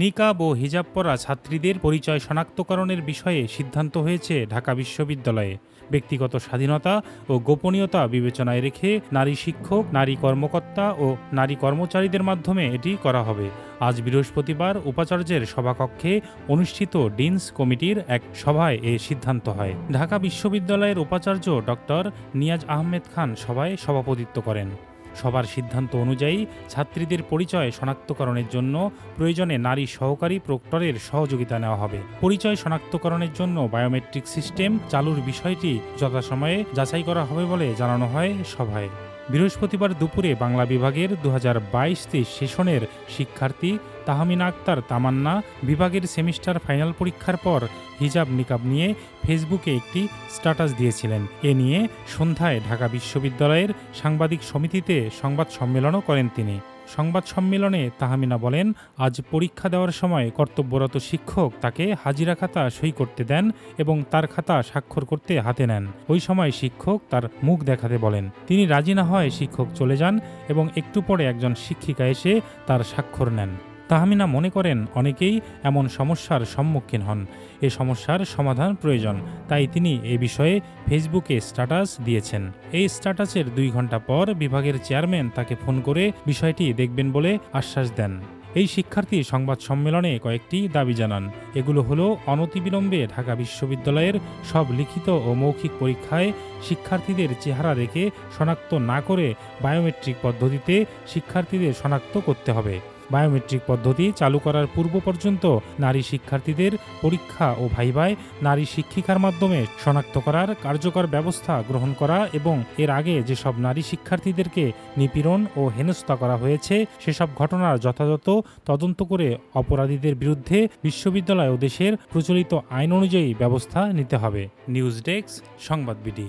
নিকাব ও হিজাব পরা ছাত্রীদের পরিচয় শনাক্তকরণের বিষয়ে সিদ্ধান্ত হয়েছে ঢাকা বিশ্ববিদ্যালয়ে। ব্যক্তিগত স্বাধীনতা ও গোপনীয়তা বিবেচনায় রেখে নারী শিক্ষক, নারী কর্মকর্তা ও নারী কর্মচারীদের মাধ্যমে এটি করা হবে। আজ বৃহস্পতিবার উপাচার্যের সভাকক্ষে অনুষ্ঠিত ডিনস কমিটির এক সভায় এ সিদ্ধান্ত হয়। ঢাকা বিশ্ববিদ্যালয়ের উপাচার্য ডক্টর নিয়াজ আহমেদ খান সভায় সভাপতিত্ব করেন। সবার সিদ্ধান্ত অনুযায়ী ছাত্রীদের পরিচয় শনাক্তকরণের জন্য প্রয়োজনে নারী সহকারী প্রক্টরের সহযোগিতা নেওয়া হবে। পরিচয় শনাক্তকরণের জন্য বায়োমেট্রিক সিস্টেম চালুর বিষয়টি যথাসময়ে যাচাই করা হবে বলে জানানো হয় সভায়। বৃহস্পতিবার দুপুরে বাংলা বিভাগের দু হাজার বাইশ তেইশ সেশনের শিক্ষার্থী তাহমিনা আক্তার তামান্না বিভাগের সেমিস্টার ফাইনাল পরীক্ষার পর হিজাব নিকাব নিয়ে ফেসবুকে একটি স্ট্যাটাস দিয়েছিলেন। এ নিয়ে সন্ধ্যায় ঢাকা বিশ্ববিদ্যালয়ের সাংবাদিক সমিতিতে সংবাদ সম্মেলনও করেন তিনি। সংবাদ সম্মেলনে তাহামিনা বলেন, আজ পরীক্ষা দেওয়ার সময় কর্তব্যরত শিক্ষক তাকে হাজিরা খাতা সই করতে দেন এবং তার খাতা স্বাক্ষর করতে হাতে নেন। ওই সময় শিক্ষক তার মুখ দেখাতে বলেন। তিনি রাজি না হয় শিক্ষক চলে যান এবং একটু পরে একজন শিক্ষিকা এসে তার স্বাক্ষর নেন। তাহমিনা মনে করেন অনেকেই এমন সমস্যার সম্মুখীন হন। এ সমস্যার সমাধান প্রয়োজন, তাই তিনি এ বিষয়ে ফেসবুকে স্ট্যাটাস দিয়েছেন। এই স্ট্যাটাসের দুই ঘণ্টা পর বিভাগের চেয়ারম্যান তাকে ফোন করে বিষয়টি দেখবেন বলে আশ্বাস দেন। এই শিক্ষার্থী সংবাদ সম্মেলনে কয়েকটি দাবি জানান। এগুলো হলো অনতিবিলম্বে ঢাকা বিশ্ববিদ্যালয়ের সব লিখিত ও মৌখিক পরীক্ষায় শিক্ষার্থীদের চেহারা দেখে শনাক্ত না করে বায়োমেট্রিক পদ্ধতিতে শিক্ষার্থীদের শনাক্ত করতে হবে। বায়োমেট্রিক পদ্ধতি চালু করার পূর্ব পর্যন্ত নারী শিক্ষার্থীদের পরীক্ষা ও ভাইভায় নারী শিক্ষিকার মাধ্যমে শনাক্ত করার কার্যকর ব্যবস্থা গ্রহণ করা এবং এর আগে যেসব নারী শিক্ষার্থীদেরকে নিপীড়ন ও হেনস্থা করা হয়েছে, সেসব ঘটনার যথাযথ তদন্ত করে অপরাধীদের বিরুদ্ধে বিশ্ববিদ্যালয় ও দেশের প্রচলিত আইন অনুযায়ী ব্যবস্থা নিতে হবে। নিউজ ডেস্ক, সংবাদ বিডি।